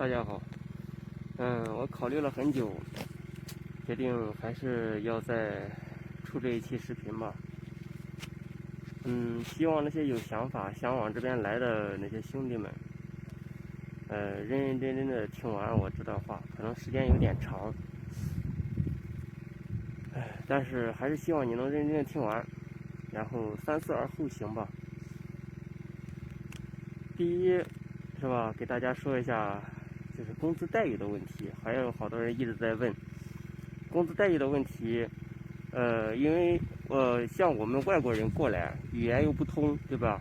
大家好。嗯，我考虑了很久，决定还是要再出这一期视频吧。嗯，希望那些有想法想往这边来的那些兄弟们，呃，认认真真的听完我这段话，可能时间有点长，哎，但是还是希望你能认真的听完，然后三思而后行吧。第一，是吧？给大家说一下，就是工资待遇的问题，还有好多人一直在问工资待遇的问题。呃，因为呃，像我们外国人过来，语言又不通，对吧？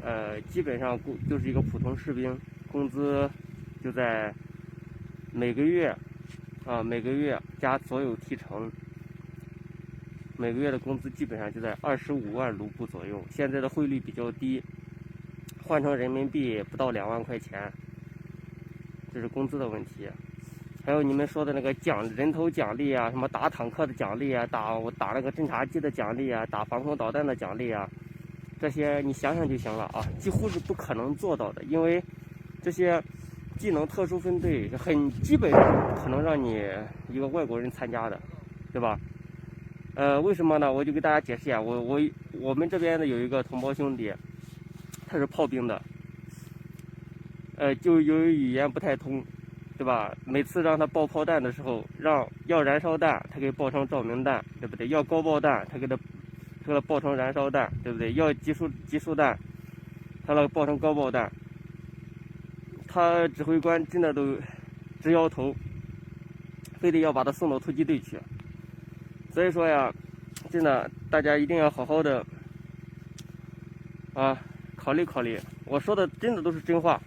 呃，基本上工就是一个普通士兵，工资就在每个月啊，每个月加所有提成，每个月的工资基本上就在二十五万卢布左右。现在的汇率比较低，换成人民币不到两万块钱，就是工资的问题。还有你们说的那个奖人头奖励啊，什么打坦克的奖励啊，打我打那个侦察机的奖励啊，打防空导弹的奖励啊，这些你想想就行了啊，几乎是不可能做到的，因为这些技能特殊分队很基本上不可能让你一个外国人参加的，对吧？呃，为什么呢？我就给大家解释一下，我我我们这边的有一个同胞兄弟，他是炮兵的，呃，就由于语言不太通。对吧？每次让他爆炮弹的时候，让要燃烧弹，他给爆成照明弹，对不对？要高爆弹，他给他他给他爆成燃烧弹，对不对？要集束集束弹，他那个爆成高爆弹。他指挥官真的都直摇头，非得要把他送到突击队去。所以说呀，真的，大家一定要好好的啊，考虑考虑。我说的真的都是真话，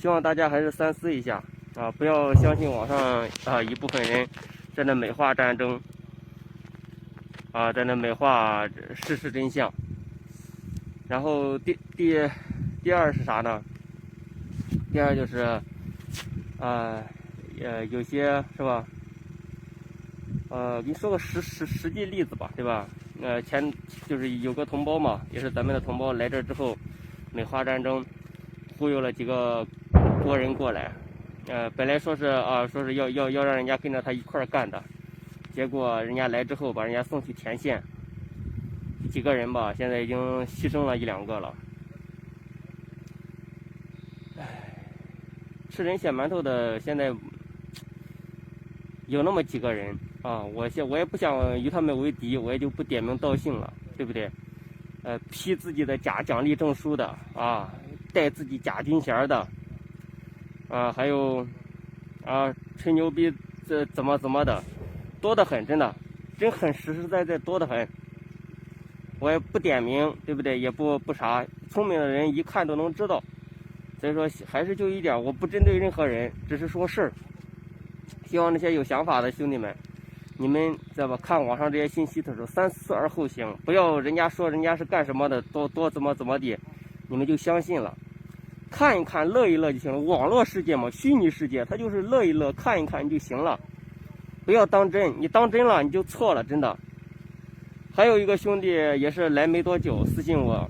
希望大家还是三思一下。啊，不要相信网上啊一部分人在那美化战争，啊，在那美化事实真相。然后第第第二是啥呢？第二就是，啊，呃，有些是吧？呃，给你说个实实实际例子吧，对吧？呃，前就是有个同胞嘛，也是咱们的同胞来这之后，美化战争，忽悠了几个国人过来。呃，本来说是啊，说是要要要让人家跟着他一块干的，结果人家来之后把人家送去前线，几个人吧，现在已经牺牲了一两个了。唉，吃人血馒头的现在有那么几个人啊，我现我也不想与他们为敌，我也就不点名道姓了，对不对？呃，批自己的假奖励证书的啊，带自己假军衔的。啊，还有，啊，吹牛逼这怎么怎么的，多得很，真的，真很实实在在，多得很。我也不点名，对不对？也不不啥，聪明的人一看都能知道。所以说，还是就一点，我不针对任何人，只是说事儿。希望那些有想法的兄弟们，你们知道吧？看网上这些信息的时候，三思而后行，不要人家说人家是干什么的，多多怎么怎么的，你们就相信了。看一看，乐一乐就行了。网络世界嘛，虚拟世界，它就是乐一乐，看一看就行了。不要当真，你当真了你就错了，真的。还有一个兄弟也是来没多久，私信我，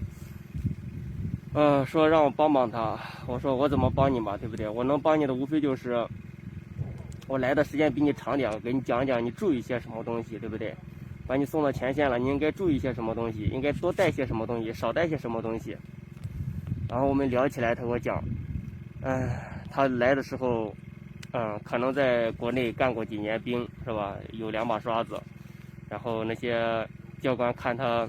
呃，说让我帮帮他。我说我怎么帮你嘛，对不对？我能帮你的无非就是我来的时间比你长点，给你讲讲你注意些什么东西，对不对？把你送到前线了，你应该注意些什么东西？应该多带些什么东西？少带些什么东西？然后我们聊起来，他给我讲，嗯，他来的时候，嗯，可能在国内干过几年兵，是吧？有两把刷子。然后那些教官看他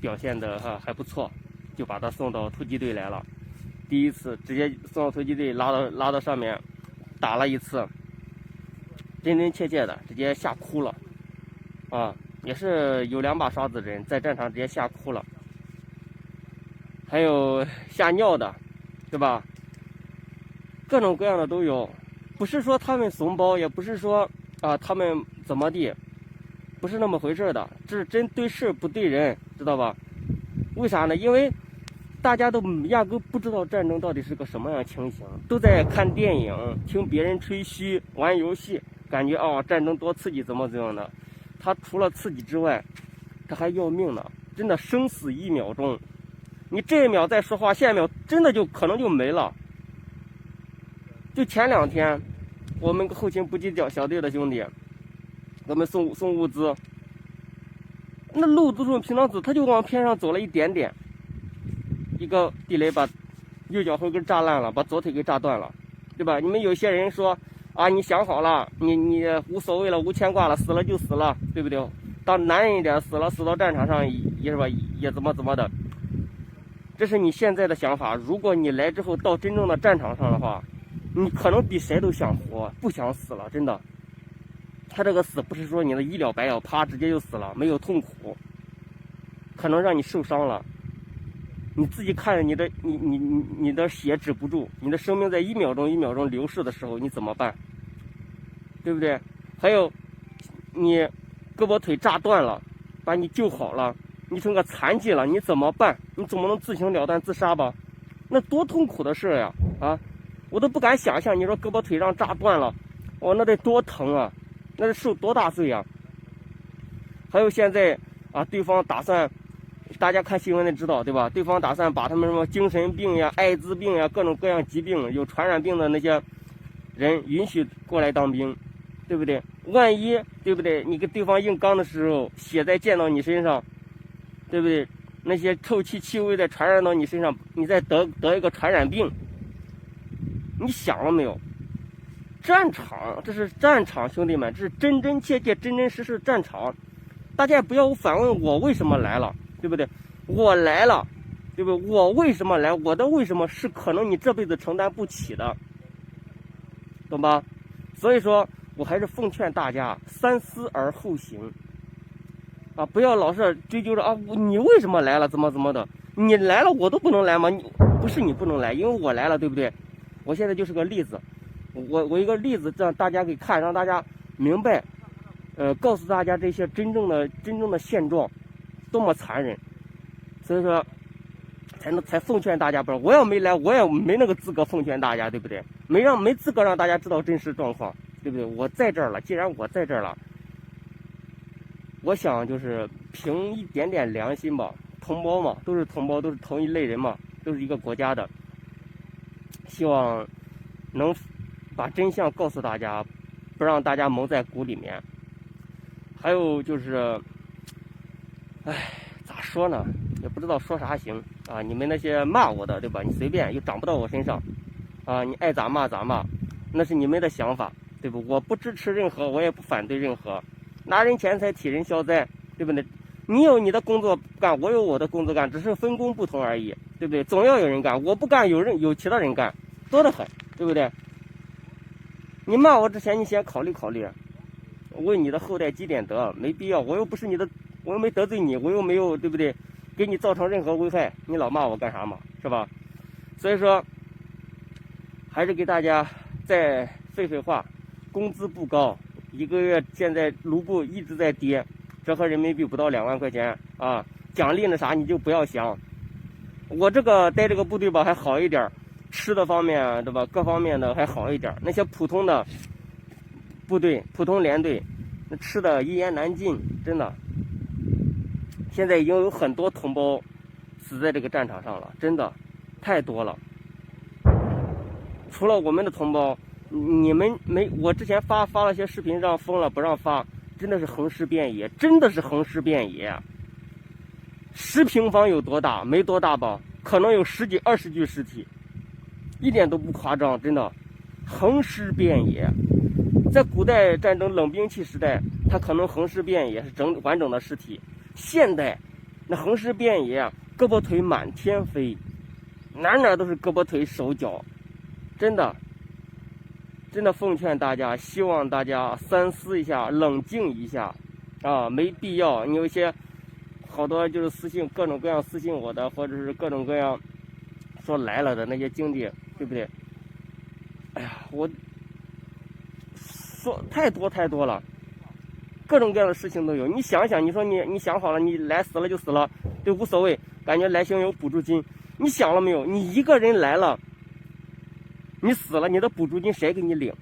表现的哈还不错，就把他送到突击队来了。第一次直接送到突击队，拉到拉到上面打了一次，真真切切的直接吓哭了，啊，也是有两把刷子人在战场直接吓哭了。还有吓尿的，对吧？各种各样的都有，不是说他们怂包，也不是说啊他们怎么地，不是那么回事的。这是真对事不对人，知道吧？为啥呢？因为大家都压根不知道战争到底是个什么样情形，都在看电影、听别人吹嘘、玩游戏，感觉哦战争多刺激，怎么怎么的。他除了刺激之外，他还要命呢，真的生死一秒钟。你这一秒再说话，下一秒真的就可能就没了。就前两天，我们后勤补给小小队的兄弟，我们送送物资，那路都是平常走，他就往偏上走了一点点，一个地雷把右脚后跟炸烂了，把左腿给炸断了，对吧？你们有些人说啊，你想好了，你你无所谓了，无牵挂了，死了就死了，对不对？当男人一点，死了死到战场上也是吧，也怎么怎么的。这是你现在的想法。如果你来之后到真正的战场上的话，你可能比谁都想活，不想死了，真的。他这个死不是说你的一了百了，啪直接就死了，没有痛苦，可能让你受伤了。你自己看着你的，你你你你的血止不住，你的生命在一秒钟一秒钟流逝的时候，你怎么办？对不对？还有，你胳膊腿炸断了，把你救好了。你成个残疾了，你怎么办？你总不能自行了断自杀吧？那多痛苦的事呀！啊，我都不敢想象。你说胳膊腿上炸断了，哦，那得多疼啊！那得受多大罪啊！还有现在啊，对方打算，大家看新闻的知道对吧？对方打算把他们什么精神病呀、艾滋病呀、各种各样疾病、有传染病的那些人允许过来当兵，对不对？万一对不对？你跟对方硬刚的时候，血再溅到你身上。对不对？那些臭气气味再传染到你身上，你再得得一个传染病，你想了没有？战场，这是战场，兄弟们，这是真真切切、真真实实战场。大家不要反问我为什么来了，对不对？我来了，对不对？我为什么来？我的为什么是可能你这辈子承担不起的，懂吧？所以说我还是奉劝大家三思而后行。啊，不要老是追究着啊！你为什么来了？怎么怎么的？你来了，我都不能来吗？你不是你不能来，因为我来了，对不对？我现在就是个例子，我我一个例子让大家给看，让大家明白，呃，告诉大家这些真正的真正的现状多么残忍，所以说才能才奉劝大家，不是我要没来，我也没那个资格奉劝大家，对不对？没让没资格让大家知道真实状况，对不对？我在这儿了，既然我在这儿了。我想就是凭一点点良心吧，同胞嘛，都是同胞，都是同一类人嘛，都是一个国家的。希望能把真相告诉大家，不让大家蒙在鼓里面。还有就是，哎，咋说呢？也不知道说啥行啊！你们那些骂我的，对吧？你随便，又长不到我身上，啊，你爱咋骂咋骂，那是你们的想法，对不？我不支持任何，我也不反对任何。拿人钱财替人消灾，对不对？你有你的工作干，我有我的工作干，只是分工不同而已，对不对？总要有人干，我不干，有人有其他人干，多得很，对不对？你骂我之前，你先考虑考虑，为你的后代积点德，没必要。我又不是你的，我又没得罪你，我又没有，对不对？给你造成任何危害，你老骂我干啥嘛？是吧？所以说，还是给大家再废废话，工资不高。一个月现在卢布一直在跌，折合人民币不到两万块钱啊！奖励那啥你就不要想。我这个带这个部队吧还好一点，吃的方面对吧？各方面的还好一点。那些普通的部队、普通连队，那吃的一言难尽，真的。现在已经有很多同胞死在这个战场上了，真的太多了。除了我们的同胞。你们没我之前发发了些视频，让封了不让发，真的是横尸遍野，真的是横尸遍野。十平方有多大？没多大吧？可能有十几二十具尸体，一点都不夸张，真的，横尸遍野。在古代战争冷兵器时代，它可能横尸遍野是整完整的尸体。现代那横尸遍野，胳膊腿满天飞，哪哪都是胳膊腿手脚，真的。真的奉劝大家，希望大家三思一下，冷静一下，啊，没必要。你有些好多就是私信，各种各样私信我的，或者是各种各样说来了的那些经历，对不对？哎呀，我说太多太多了，各种各样的事情都有。你想想，你说你你想好了，你来死了就死了，都无所谓，感觉来行有补助金。你想了没有？你一个人来了。你死了，你的补助金谁给你领？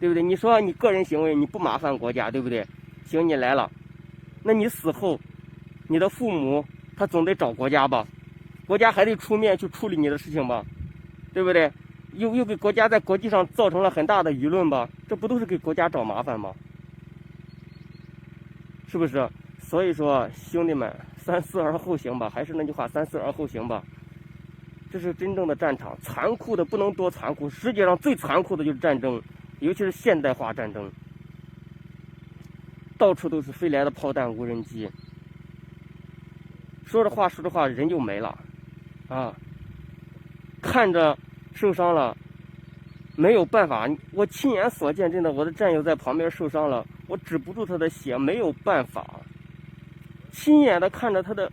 对不对？你说你个人行为你不麻烦国家，对不对？行，你来了，那你死后，你的父母他总得找国家吧？国家还得出面去处理你的事情吧？对不对？又又给国家在国际上造成了很大的舆论吧？这不都是给国家找麻烦吗？是不是？所以说，兄弟们，三思而后行吧。还是那句话，三思而后行吧。这是真正的战场，残酷的不能多残酷。世界上最残酷的就是战争，尤其是现代化战争，到处都是飞来的炮弹、无人机。说着话，说着话，人就没了，啊！看着受伤了，没有办法。我亲眼所见，真的，我的战友在旁边受伤了，我止不住他的血，没有办法。亲眼的看着他的，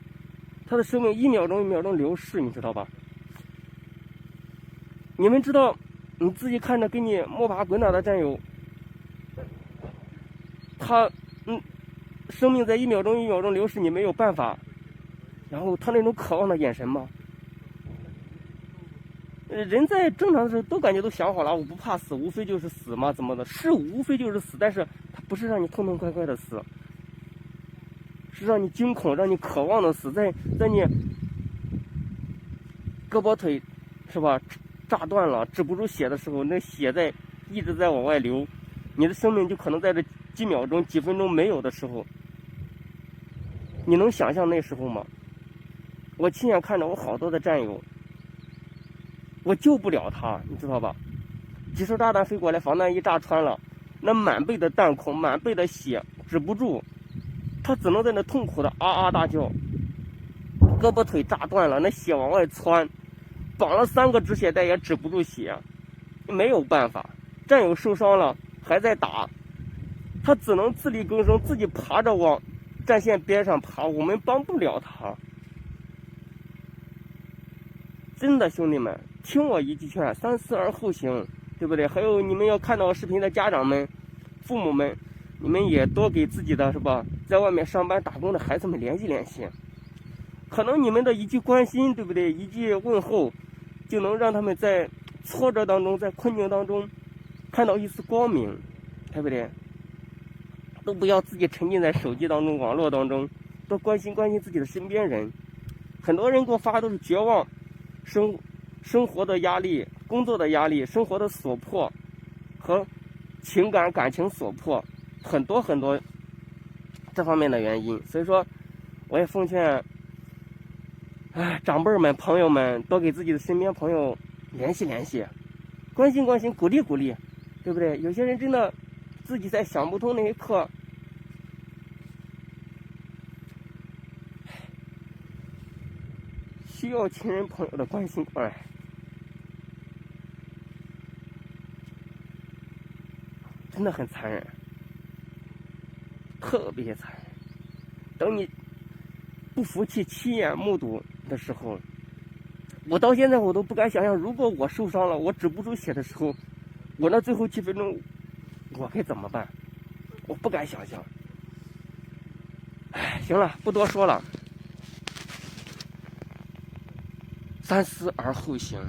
他的生命一秒钟一秒钟流逝，你知道吧？你们知道，你自己看着给你摸爬滚打的战友，他嗯，生命在一秒钟一秒钟流逝，你没有办法。然后他那种渴望的眼神吗？人在正常的时候都感觉都想好了，我不怕死，无非就是死嘛，怎么的？是无非就是死，但是他不是让你痛痛快快的死，是让你惊恐、让你渴望的死，在在你胳膊腿是吧？炸断了，止不住血的时候，那血在一直在往外流，你的生命就可能在这几秒钟、几分钟没有的时候，你能想象那时候吗？我亲眼看着我好多的战友，我救不了他，你知道吧？几十炸弹飞过来，防弹衣炸穿了，那满背的弹孔、满背的血止不住，他只能在那痛苦的啊啊大叫，胳膊腿炸断了，那血往外窜。绑了三个止血带也止不住血，没有办法。战友受伤了还在打，他只能自力更生，自己爬着往战线边上爬。我们帮不了他。真的，兄弟们，听我一句劝，三思而后行，对不对？还有你们要看到视频的家长们、父母们，你们也多给自己的是吧，在外面上班打工的孩子们联系联系。可能你们的一句关心，对不对？一句问候。就能让他们在挫折当中，在困境当中看到一丝光明，对不对？都不要自己沉浸在手机当中、网络当中，多关心关心自己的身边人。很多人给我发都是绝望，生生活的压力、工作的压力、生活的所迫和情感感情所迫，很多很多这方面的原因。所以说，我也奉劝。哎，长辈们、朋友们，多给自己的身边朋友联系联系，关心关心，鼓励鼓励，对不对？有些人真的自己在想不通那一刻，需要亲人朋友的关心关爱，真的很残忍，特别残忍。等你不服气，亲眼目睹。的时候，我到现在我都不敢想象，如果我受伤了，我止不住血的时候，我那最后几分钟，我该怎么办？我不敢想象。哎，行了，不多说了，三思而后行。